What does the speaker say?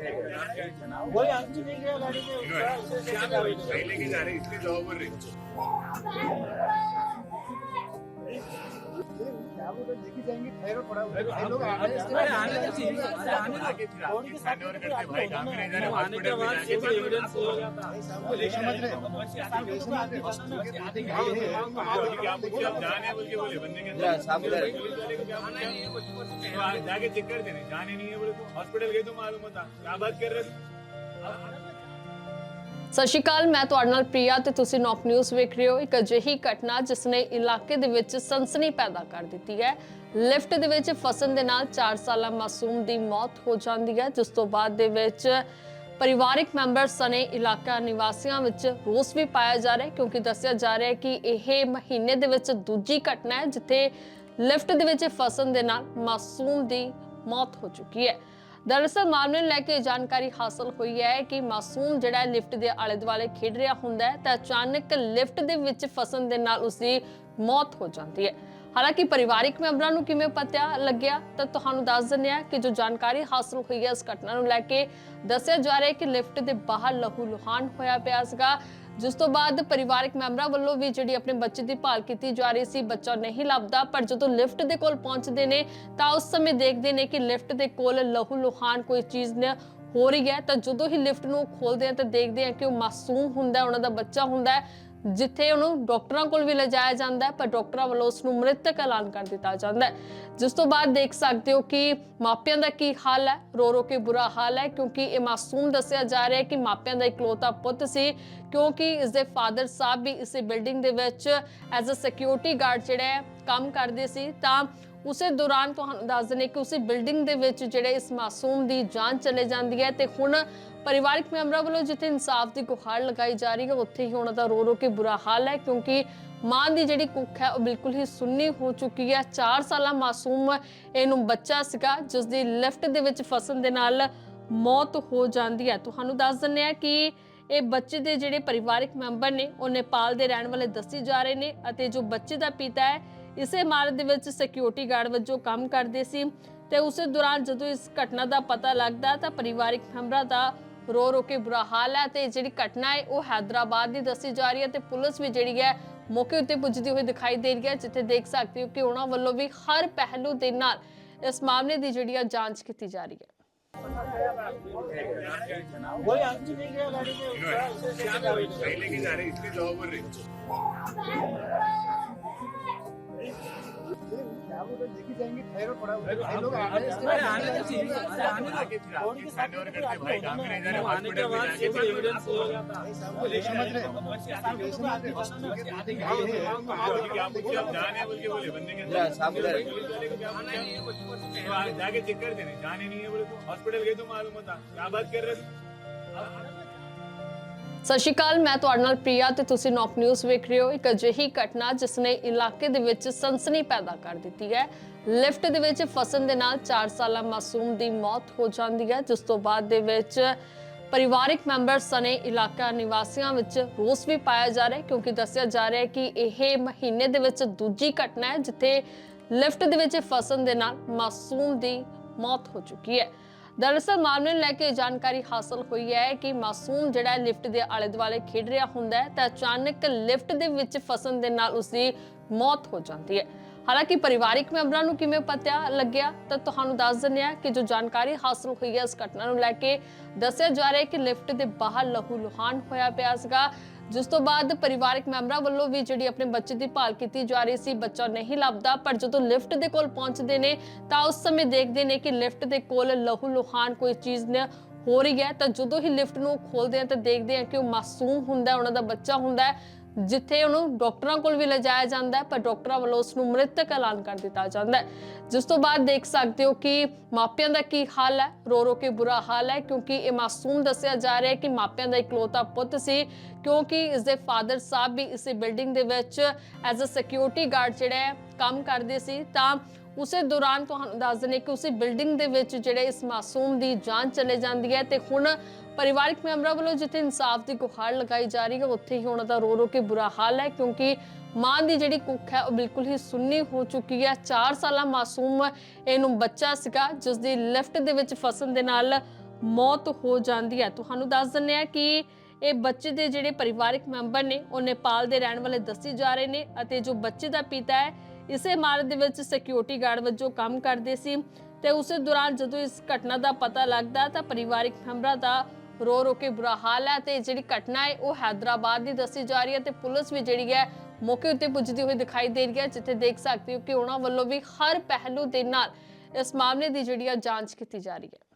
कोई आदमी नहीं गया गाड़ी में नहीं लेके जा रहे इसलिए जाओ बोल रहे जाके चेक कर देने जाने नहीं है बोले तो हॉस्पिटल गए तो मालूम होता क्या बात कर रहे थे ਸਤਿ ਸ਼੍ਰੀ ਅਕਾਲ, ਮੈਂ ਤੁਹਾਡੇ ਨਾਲ ਪ੍ਰਿਆ ਤੇ ਤੁਸੀਂ ਨੌਕ ਨਿਊਜ਼ ਵੇਖ ਰਹੇ ਹੋ। ਇੱਕ ਅਜਿਹੀ ਘਟਨਾ ਜਿਸ ਨੇ ਇਲਾਕੇ ਦੇ ਵਿੱਚ ਸਨਸਨੀ ਪੈਦਾ ਕਰ ਦਿੱਤੀ ਹੈ। ਲਿਫਟ ਦੇ ਵਿੱਚ ਫਸਣ ਦੇ ਨਾਲ 4 ਸਾਲਾ ਮਾਸੂਮ ਦੀ ਮੌਤ ਹੋ ਜਾਂਦੀ ਹੈ, ਜਿਸ ਤੋਂ ਬਾਅਦ ਦੇ ਵਿੱਚ ਪਰਿਵਾਰਿਕ ਮੈਂਬਰ ਸਨੇ ਇਲਾਕਾ ਨਿਵਾਸੀਆਂ ਵਿੱਚ ਰੋਸ ਵੀ ਪਾਇਆ ਜਾ ਰਿਹਾ ਹੈ, ਕਿਉਂਕਿ ਦੱਸਿਆ ਜਾ ਰਿਹਾ ਹੈ ਕਿ ਇਹ ਮਹੀਨੇ ਦੇ ਵਿੱਚ ਦੂਜੀ ਘਟਨਾ ਹੈ, ਜਿੱਥੇ ਲਿਫਟ ਦੇ ਵਿੱਚ ਫਸਣ ਦੇ ਨਾਲ ਮਾਸੂਮ ਦੀ ਮੌਤ ਹੋ ਚੁੱਕੀ ਹੈ। ਦਰਅਸਲ ਮਾਮਲੇ ਨੂੰ ਲੈ ਕੇ ਜਾਣਕਾਰੀ ਹਾਸਲ ਹੋਈ ਹੈ ਕਿ ਮਾਸੂਮ ਜਿਹੜਾ ਲਿਫਟ ਦੇ ਆਲੇ ਦੁਆਲੇ ਖੇਡ ਰਿਹਾ ਹੁੰਦਾ ਹੈ ਤਾਂ ਅਚਾਨਕ ਲਿਫਟ ਦੇ ਵਿੱਚ ਫਸਣ ਦੇ ਨਾਲ ਉਸ ਦੀ ਮੌਤ ਹੋ ਜਾਂਦੀ ਹੈ। ਹਾਲਾਂਕਿ ਪਰਿਵਾਰਿਕ ਮੈਂਬਰਾਂ ਨੂੰ ਕਿਵੇਂ ਪਤਾ ਲੱਗਿਆ ਤਾਂ ਤੁਹਾਨੂੰ ਦੱਸ ਦਿੰਦੇ ਹਾਂ ਕਿ ਜੋ ਜਾਣਕਾਰੀ ਹਾਸਲ ਹੋਈ ਹੈ, ਇਸ ਘਟਨਾ ਨੂੰ ਲੈ ਕੇ ਦੱਸਿਆ ਜਾ ਰਿਹਾ ਹੈ ਕਿ ਲਿਫਟ ਦੇ ਬਾਹਰ ਲਹੂ ਲੁਹਾਨ ਹੋਇਆ ਪਿਆ ਸੀਗਾ। ਜਿਸ ਤੋਂ ਬਾਅਦ ਪਰਿਵਾਰਕ ਮੈਂਬਰਾਂ ਵੱਲੋਂ ਵੀ ਜਿਹੜੀ ਆਪਣੇ ਬੱਚੇ ਦੀ ਭਾਲ ਕੀਤੀ ਜਾ ਰਹੀ ਸੀ, ਬੱਚਾ ਨਹੀਂ ਲੱਭਦਾ, ਪਰ ਜਦੋਂ ਲਿਫਟ ਦੇ ਕੋਲ ਪਹੁੰਚਦੇ ਨੇ, ਤਾਂ ਉਸ ਸਮੇਂ ਦੇਖਦੇ ਨੇ ਕਿ ਲਿਫਟ ਦੇ ਕੋਲ ਲਹੂ ਲੁਹਾਨ ਕੋਈ ਚੀਜ਼ ਨੇ ਹੋ ਰਹੀ ਹੈ। ਤਾਂ ਜਦੋਂ ਹੀ ਲਿਫਟ ਨੂੰ ਖੋਲਦੇ ਆ, ਤਾਂ ਦੇਖਦੇ ਆ ਕਿ ਉਹ ਮਾਸੂਮ ਹੁੰਦਾ ਉਹਨਾਂ ਦਾ ਬੱਚਾ ਹੁੰਦਾ ਹੈ। ਜਿੱਥੇ ਉਹਨੂੰ ਡਾਕਟਰਾਂ ਕੋਲ ਵੀ ਲਿਜਾਇਆ ਜਾਂਦਾ ਹੈ, ਪਰ ਡਾਕਟਰਾਂ ਵੱਲੋਂ ਉਸ ਨੂੰ ਮ੍ਰਿਤਕ ਐਲਾਨ ਕਰ ਦਿੱਤਾ ਜਾਂਦਾ ਹੈ। ਜਿਸ ਤੋਂ ਬਾਅਦ ਦੇਖ ਸਕਦੇ ਹੋ ਕਿ ਮਾਪਿਆਂ ਦਾ ਕੀ ਹਾਲ ਹੈ, ਰੋ ਰੋ ਕੇ ਬੁਰਾ ਹਾਲ ਹੈ, ਕਿਉਂਕਿ ਇਹ ਮਾਸੂਮ ਦੱਸਿਆ ਜਾ ਰਿਹਾ ਹੈ ਕਿ ਮਾਪਿਆਂ ਦਾ ਇਕਲੌਤਾ ਪੁੱਤ ਸੀ, ਕਿਉਂਕਿ ਇਸ ਦੇ ਫਾਦਰ ਸਾਹਿਬ ਵੀ ਇਸੇ ਬਿਲਡਿੰਗ ਦੇ ਵਿੱਚ ਐਜ਼ ਅ ਸਿਕਿਉਰਿਟੀ ਗਾਰਡ ਜਿਹੜਾ ਹੈ, ਕੰਮ ਕਰਦੇ ਸੀ। ਤਾਂ ਉਸੇ ਦੌਰਾਨ ਤੁਹਾਨੂੰ ਦੱਸ ਦਿੰਦੇ ਕਿ ਉਸੇ ਬਿਲਡਿੰਗ ਦੇ ਵਿੱਚ ਜਿਹੜੇ ਇਸ ਮਾਸੂਮ ਦੀ ਜਾਨ ਚਲੇ ਜਾਂਦੀ ਹੈ ਤੇ ਹੁਣ ਪਰਿਵਾਰਕ ਮੈਂਬਰਾਂ ਵੱਲੋਂ ਜਿੱਥੇ ਇਨਸਾਫ ਦੀ ਗੁਹਾਰ ਲਗਾਈ ਜਾ ਰਹੀ ਹੈ, ਉੱਥੇ ਹੀ ਉਹਨਾਂ ਦਾ ਰੋ ਰੋ ਕੇ ਬੁਰਾ ਹਾਲ ਹੈ ਕਿਉਂਕਿ ਮਾਂ ਦੀ ਜਿਹੜੀ ਕੁੱਖ ਹੈ, ਉਹ ਬਿਲਕੁਲ ਹੀ ਸੁੰਨੀ ਹੋ ਚੁੱਕੀ ਹੈ। 4 ਸਾਲਾ ਮਾਸੂਮ ਇਹਨੂੰ ਬੱਚਾ ਸੀਗਾ ਜਿਸ ਦੀ ਲਿਫਟ ਦੇ ਵਿੱਚ ਫਸਣ ਦੇ ਨਾਲ ਮੌਤ ਹੋ ਜਾਂਦੀ ਹੈ। ਤੁਹਾਨੂੰ ਦੱਸ ਦਿੰਦੇ ਆ ਕਿ ਇਹ ਬੱਚੇ ਦੇ ਜਿਹੜੇ ਪਰਿਵਾਰਕ ਮੈਂਬਰ ਨੇ, ਉਹ ਨੇਪਾਲ ਦੇ ਰਹਿਣ ਵਾਲੇ ਦੱਸੀ ਜਾ ਰਹੇ ਨੇ ਅਤੇ ਜੋ ਬੱਚੇ ਦਾ ਪਿਤਾ ਹੈ ਇਸੇ ਇਮਾਰਤ ਦੇ ਵਿੱਚ ਸਿਕਿਉਰਿਟੀ ਗਾਰਡ ਵਜੋਂ ਕੰਮ ਕਰਦੇ ਸੀ ਤੇ ਉਸੇ ਦੌਰਾਨ ਜਦੋਂ ਇਸ ਘਟਨਾ ਦਾ ਪਤਾ ਲੱਗਦਾ ਤਾਂ ਪਰਿਵਾਰਕ ਮੈਂਬਰਾਂ ਦਾ ਰੋ ਰੋ ਕੇ ਬੁਰਾ ਹਾਲ ਹੈ ਤੇ ਜਿਹੜੀ ਘਟਨਾ ਹੈ ਉਹ ਹੈਦਰਾਬਾਦ ਦੀ ਦੱਸੀ ਜਾ ਰਹੀ ਹੈ ਤੇ ਪੁਲਿਸ ਵੀ ਜਿਹੜੀ ਹੈ ਮੌਕੇ ਉੱਤੇ ਪੁੱਜਦੀ ਹੋਈ ਦਿਖਾਈ ਦੇ ਰਹੀ ਹੈ ਜਿੱਥੇ ਦੇਖ ਸਕਦੇ ਹੋ ਕਿ ਉਹਨਾਂ ਵੱਲੋਂ ਵੀ ਹਰ ਪਹਿਲੂ ਦੇ ਨਾਲ ਇਸ ਮਾਮਲੇ ਦੀ ਜਿਹੜੀ ਹੈ ਜਾਂਚ ਕੀਤੀ ਜਾ ਰਹੀ ਹੈ कोई आदमी नहीं गया गाड़ी में नहीं लेके जा रहे इसलिए जाओ बोल रहे लेके जाएंगे ठहरो पड़ा हुआ है। लोग अरे आने दो सीधी से, अरे आने दो। आगे फिर आगे और करते भाई काम नहीं जा रहे आने के हॉस्पिटल बाद सब एविडेंस हो जाता ये समझ रहे क्या पूछे आप जाने बोल के बोले बंदे के अंदर पुलिस वाले को क्या पूछा? तो आप जाके चेक कर देने जाने नहीं है बोले तो हॉस्पिटल गए तो मालूम होता क्या बात कर रहे थे ਸਤਿ ਸ਼੍ਰੀ ਅਕਾਲ, ਮੈਂ ਤੁਹਾਡੇ ਨਾਲ ਪ੍ਰਿਆ ਤੇ ਤੁਸੀਂ ਨੌਕ ਨਿਊਜ਼ ਵੇਖ ਰਹੇ ਹੋ ਇੱਕ ਅਜਿਹੀ ਘਟਨਾ ਜਿਸ ਨੇ ਇਲਾਕੇ ਦੇ ਵਿੱਚ ਸਨਸਨੀ ਪੈਦਾ ਕਰ ਦਿੱਤੀ ਹੈ। ਲਿਫਟ ਦੇ ਵਿੱਚ ਫਸਣ ਦੇ ਨਾਲ 4 ਸਾਲਾ ਮਾਸੂਮ ਦੀ ਮੌਤ ਹੋ ਜਾਂਦੀ ਹੈ, ਜਿਸ ਤੋਂ ਬਾਅਦ ਦੇ ਵਿੱਚ ਪਰਿਵਾਰਕ ਮੈਂਬਰ ਸਨੇ ਇਲਾਕਾ ਨਿਵਾਸੀਆਂ ਵਿੱਚ ਰੋਸ ਵੀ ਪਾਇਆ ਜਾ ਰਿਹਾ ਹੈ, ਕਿਉਂਕਿ ਦੱਸਿਆ ਜਾ ਰਿਹਾ ਹੈ ਕਿ ਇਹ ਮਹੀਨੇ ਦੇ ਵਿੱਚ ਦੂਜੀ ਘਟਨਾ ਹੈ, ਜਿੱਥੇ ਲਿਫਟ ਦੇ ਵਿੱਚ ਫਸਣ ਦੇ ਨਾਲ ਮਾਸੂਮ ਦੀ ਮੌਤ ਹੋ ਚੁੱਕੀ ਹੈ। ਦਰਅਸਲ ਮਾਮਲੇ ਨੂੰ ਲੈ ਕੇ ਜਾਣਕਾਰੀ ਹਾਸਲ ਹੋਈ ਹੈ ਕਿ ਮਾਸੂਮ ਜਿਹੜਾ ਲਿਫਟ ਦੇ ਆਲੇ ਦੁਆਲੇ ਖੇਡ ਰਿਹਾ ਹੁੰਦਾ ਹੈ, ਤਾਂ ਅਚਾਨਕ ਲਿਫਟ ਦੇ ਵਿੱਚ ਫਸਣ ਦੇ ਨਾਲ ਉਸ ਦੀ ਮੌਤ ਹੋ ਜਾਂਦੀ ਹੈ। ਹਾਲਾਂਕਿ ਪਰਿਵਾਰਿਕ ਮੈਂਬਰਾਂ ਨੂੰ ਕਿਵੇਂ ਪਤਾ ਲੱਗਿਆ, ਤਾਂ ਤੁਹਾਨੂੰ ਦੱਸ ਦਿੰਦੇ ਹਾਂ ਕਿ ਜੋ ਜਾਣਕਾਰੀ ਹਾਸਲ ਹੋਈ ਹੈ, ਇਸ ਘਟਨਾ ਨੂੰ ਲੈ ਕੇ ਦੱਸਿਆ ਜਾ ਰਿਹਾ ਹੈ ਕਿ ਲਿਫਟ ਦੇ ਬਾਹਰ ਲਹੂ ਲੁਹਾਨ ਹੋਇਆ ਪਿਆ ਸੀਗਾ। ਜਿਸ ਤੋਂ ਬਾਅਦ ਪਰਿਵਾਰਕ ਮੈਂਬਰਾਂ ਵੱਲੋਂ ਵੀ ਜਿਹੜੀ ਆਪਣੇ ਬੱਚੇ ਦੀ ਭਾਲ ਕੀਤੀ ਜਾ ਰਹੀ ਸੀ, ਬੱਚਾ ਨਹੀਂ ਲੱਭਦਾ, ਪਰ ਜਦੋਂ ਲਿਫਟ ਦੇ ਕੋਲ ਪਹੁੰਚਦੇ ਨੇ, ਤਾਂ ਉਸ ਸਮੇਂ ਦੇਖਦੇ ਨੇ ਕਿ ਲਿਫਟ ਦੇ ਕੋਲ ਲਹੂ ਲੁਹਾਨ ਕੋਈ ਚੀਜ਼ ਨੇ ਹੋ ਰਹੀ ਹੈ। ਤਾਂ ਜਦੋਂ ਹੀ ਲਿਫਟ ਨੂੰ ਖੋਲਦੇ ਆ, ਤਾਂ ਦੇਖਦੇ ਆ ਕਿ ਉਹ ਮਾਸੂਮ ਹੁੰਦਾ, ਉਹਨਾਂ ਦਾ ਬੱਚਾ ਹੁੰਦਾ ਹੈ। ਜਿੱਥੇ ਉਹਨੂੰ ਡਾਕਟਰਾਂ ਕੋਲ ਵੀ ਲਿਜਾਇਆ ਜਾਂਦਾ ਹੈ, ਪਰ ਡਾਕਟਰਾਂ ਵੱਲੋਂ ਉਸ ਨੂੰ ਮ੍ਰਿਤਕ ਐਲਾਨ ਕਰ ਦਿੱਤਾ ਜਾਂਦਾ ਹੈ। ਜਿਸ ਤੋਂ ਬਾਅਦ ਦੇਖ ਸਕਦੇ ਹੋ ਕਿ ਮਾਪਿਆਂ ਦਾ ਕੀ ਹਾਲ ਹੈ, ਰੋ ਰੋ ਕੇ ਬੁਰਾ ਹਾਲ ਹੈ, ਕਿਉਂਕਿ ਇਹ ਮਾਸੂਮ ਦੱਸਿਆ ਜਾ ਰਿਹਾ ਹੈ ਕਿ ਮਾਪਿਆਂ ਦਾ ਇਕਲੌਤਾ ਪੁੱਤ ਸੀ, ਕਿਉਂਕਿ ਇਸ ਦੇ ਫਾਦਰ ਸਾਹਿਬ ਵੀ ਇਸੇ ਬਿਲਡਿੰਗ ਦੇ ਵਿੱਚ ਐਜ਼ ਅ ਸਿਕਿਉਰਿਟੀ ਗਾਰਡ ਜਿਹੜਾ ਹੈ, ਕੰਮ ਕਰਦੇ ਸੀ। ਤਾਂ ਉਸੇ ਦੌਰਾਨ ਤੁਹਾਨੂੰ ਦੱਸ ਦਿੰਦੇ ਕਿ ਉਸੇ ਬਿਲਡਿੰਗ ਦੇ ਵਿੱਚ ਜਿਹੜੇ ਇਸ ਮਾਸੂਮ ਦੀ ਜਾਨ ਚਲੇ ਜਾਂਦੀ ਹੈ ਤੇ ਹੁਣ ਪਰਿਵਾਰਕ ਮੈਂਬਰਾਂ ਵੱਲੋਂ ਜਿੱਥੇ ਇਨਸਾਫ ਦੀ ਗੁਹਾਰ ਲਗਾਈ ਜਾ ਰਹੀ ਹੈ, ਉੱਥੇ ਹੀ ਉਹਨਾਂ ਦਾ ਰੋ ਰੋ ਕੇ ਬੁਰਾ ਹਾਲ ਹੈ, ਕਿਉਂਕਿ ਮਾਂ ਦੀ ਜਿਹੜੀ ਕੁੱਖ ਹੈ, ਉਹ ਬਿਲਕੁਲ ਹੀ ਸੁੰਨੀ ਹੋ ਚੁੱਕੀ ਹੈ। 4 ਸਾਲਾ ਮਾਸੂਮ ਇਹਨੂੰ ਬੱਚਾ ਸੀਗਾ ਜਿਸ ਦੀ ਲਿਫਟ ਦੇ ਵਿੱਚ ਫਸਣ ਦੇ ਨਾਲ ਮੌਤ ਹੋ ਜਾਂਦੀ ਹੈ। ਤੁਹਾਨੂੰ ਦੱਸ ਦਿੰਦੇ ਆ ਕਿ ਇਹ ਬੱਚੇ ਦੇ ਜਿਹੜੇ ਪਰਿਵਾਰਕ ਮੈਂਬਰ ਨੇ, ਉਹ ਨੇਪਾਲ ਦੇ ਰਹਿਣ ਵਾਲੇ ਦੱਸੇ ਜਾ ਰਹੇ ਨੇ ਅਤੇ ਜੋ ਬੱਚੇ ਦਾ ਪਿਤਾ ਹੈ, ਇਸੇ ਇਮਾਰਤ ਦੇ ਵਿੱਚ ਸਿਕਿਉਰਿਟੀ ਗਾਰਡ ਵਜੋਂ ਕੰਮ ਕਰਦੇ ਸੀ। ਤੇ ਉਸੇ ਦੌਰਾਨ ਜਦੋਂ ਇਸ ਘਟਨਾ ਦਾ ਪਤਾ ਲੱਗਦਾ ਤਾਂ ਪਰਿਵਾਰਕ ਮੈਂਬਰਾਂ ਦਾ ਰੋ ਰੋ ਕੇ ਬੁਰਾ ਹਾਲ ਹੈ ਤੇ ਜਿਹੜੀ ਘਟਨਾ ਹੈ ਉਹ ਹੈਦਰਾਬਾਦ ਦੀ ਦੱਸੀ ਜਾ ਰਹੀ ਹੈ ਤੇ ਪੁਲਿਸ ਵੀ ਜਿਹੜੀ ਹੈ ਮੌਕੇ ਉੱਤੇ ਪੁੱਜਦੀ ਹੋਈ ਦਿਖਾਈ ਦੇ ਰਹੀ ਹੈ, ਜਿੱਥੇ ਦੇਖ ਸਕਦੇ ਹੋ ਕਿ ਉਹਨਾਂ ਵੱਲੋਂ ਵੀ ਹਰ ਪਹਿਲੂ ਦੇ ਨਾਲ ਇਸ ਮਾਮਲੇ ਦੀ ਜਿਹੜੀ ਹੈ ਜਾਂਚ ਕੀਤੀ ਜਾ ਰਹੀ ਹੈ।